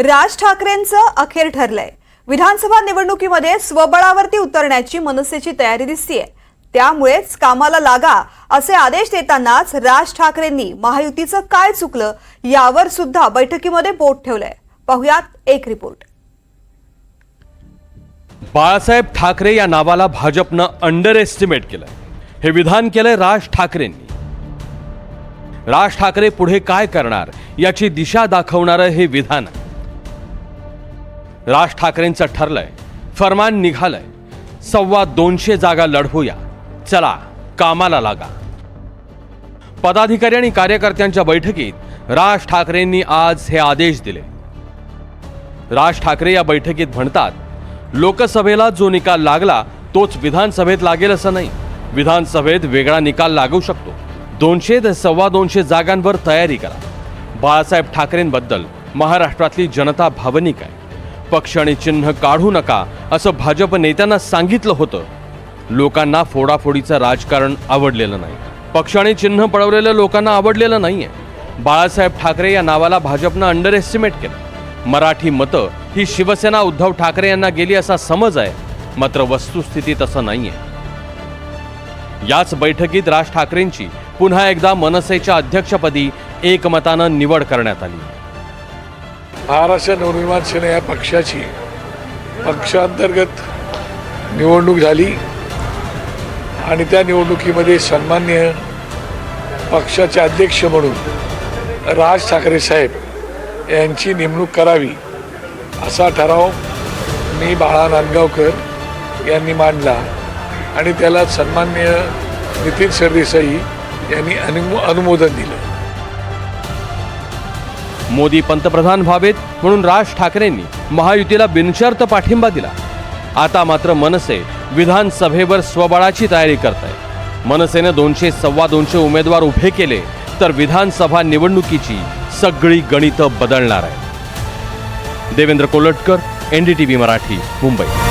राज ठाकरेंचं अखेर ठरलंय. विधानसभा निवडणुकीमध्ये स्वबळावरती उतरण्याची मनसेची तयारी दिसतीये. त्यामुळेच कामाला लागा असे आदेश देतानाच राज ठाकरेंनी महायुतीचं काय चुकलं यावर सुद्धा बैठकीमध्ये बोट ठेवलंय. पाहुयात एक रिपोर्ट. बाळासाहेब ठाकरे या नावाला भाजपनं अंडर एस्टिमेट केलं हे विधान केलंय राज ठाकरेंनी. राज ठाकरे पुढे काय करणार याची दिशा दाखवणारं हे विधान आहे. राज ठाकरेंचं ठरलंय. फरमान निघालंय. सव्वा दोनशे जागा लढवूया. चला कामाला लागा. पदाधिकारी आणि कार्यकर्त्यांच्या बैठकीत राज ठाकरेंनी आज हे आदेश दिले. राज ठाकरे या बैठकीत म्हणतात लोकसभेला जो निकाल लागला तोच विधानसभेत लागेल असं नाही. विधानसभेत वेगळा निकाल लागू शकतो. दोनशे ते सव्वा दोनशे जागांवर तयारी करा. बाळासाहेब ठाकरेंबद्दल महाराष्ट्रातली जनता भावनिक आहे. पक्ष आणि चिन्ह काढू नका असं भाजप नेत्यांना सांगितलं होतं. लोकांना फोडाफोडीचं राजकारण आवडलेलं नाही. पक्ष आणि चिन्ह पळवलेलं लोकांना आवडलेलं नाहीये. बाळासाहेब ठाकरे या नावाला भाजपनं अंडर एस्टिमेट केलं. मराठी मतं ही शिवसेना उद्धव ठाकरे यांना गेली असा समज आहे मात्र वस्तुस्थिती तसं नाहीये. याच बैठकीत राज ठाकरेंची पुन्हा एकदा मनसेच्या अध्यक्षपदी एकमतानं निवड करण्यात आली. महाराष्ट्र नवनिर्माण सेना या पक्षाची पक्षांतर्गत निवडणूक झाली आणि त्या निवडणुकीमध्ये सन्मान्य पक्षाचे अध्यक्ष म्हणून राज ठाकरे साहेब यांची नेमणूक करावी असा ठराव मी बाळा नांदगावकर यांनी मांडला आणि त्याला सन्मान्य नितीन सरदेसाई यांनी अनुमो अनुमोदन दिलं. मोदी पंतप्रधान व्हावेत म्हणून राज ठाकरेंनी महायुतीला बिनशर्त पाठिंबा दिला. आता मात्र मनसे विधानसभेवर स्वबळाची तयारी करत आहे मनसेने दोनशे सव्वा दोनशे उमेदवार उभे केले तर विधानसभा निवडणुकीची सगळी गणितं बदलणार आहे देवेंद्र कोलटकर एनडीटीव्ही मराठी मुंबई.